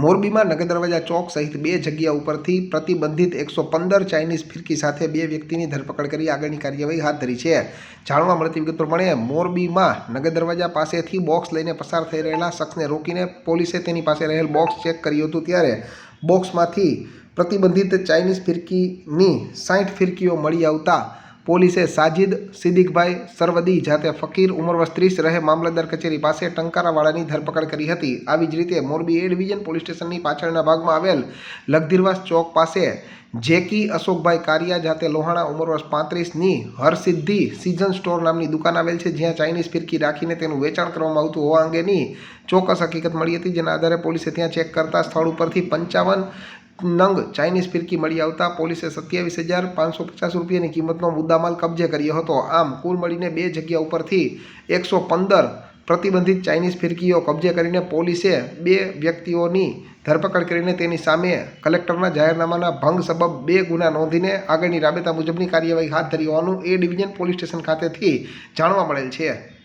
મોરબીમાં નગર દરવાજા ચોક સહિત બે જગ્યા ઉપરથી પ્રતિબંધિત એકસો પંદર ચાઇનીઝ ફિરકી સાથે બે વ્યક્તિની ધરપકડ કરી આગળની કાર્યવાહી હાથ ધરી છે. જાણવા મળતી વિગત પ્રમાણે મોરબીમાં નગર દરવાજા પાસેથી બોક્સ લઈને પસાર થઈ રહેલા શખ્સને રોકીને પોલીસે તેની પાસે રહેલ બોક્સ ચેક કર્યું હતું ત્યારે બોક્સમાંથી પ્રતિબંધિત ચાઇનીઝ ફિરકીની સાઠ ફિરકીઓ મળી આવતા પોલીસે સાજિદ, સિદ્દીકભાઈ, સરવદી જાતે ફકીર ઉંમર વર્ષ ત્રીસ રહે મામલતદાર કચેરી પાસે ટંકારાવાળાની ધરપકડ કરી હતી. આવી જ રીતે મોરબી એ ડિવિઝન પોલીસ સ્ટેશનની પાછળના ભાગમાં આવેલ લગધીરવાસ ચોક પાસે જેકી અશોકભાઈ કારિયા જાતે લોહાણા ઉંમર વર્ષ પાંત્રીસની હરસિદ્ધિ સિઝન સ્ટોર નામની દુકાન આવેલ છે, જ્યાં ચાઇનીઝ ફિરકી રાખીને તેનું વેચાણ કરવામાં આવતું હોવા અંગેની ચોક્કસ હકીકત મળી હતી, જેના આધારે પોલીસે ત્યાં ચેક કરતા સ્થળ ઉપરથી પંચાવન નંગ ચાઇનીઝ ફિરકી મળી આવતા પોલીસે સત્યાવીસ હજાર પાંચસો પચાસ રૂપિયાની કિંમતનો મુદ્દામાલ કબજે કર્યો હતો. આમ, કુલ મળીને બે જગ્યા ઉપરથી એકસો પંદર પ્રતિબંધિત ચાઇનીઝ ફિરકીઓ કબજે કરીને પોલીસે બે વ્યક્તિઓની ધરપકડ કરીને તેની સામે કલેક્ટરના જાહેરનામાના ભંગ સબબ બે ગુના નોંધીને આગળની રાબેતા મુજબની કાર્યવાહી હાથ ધરી હોવાનું એ ડિવિઝન પોલીસ સ્ટેશન ખાતેથી જાણવા મળેલ છે.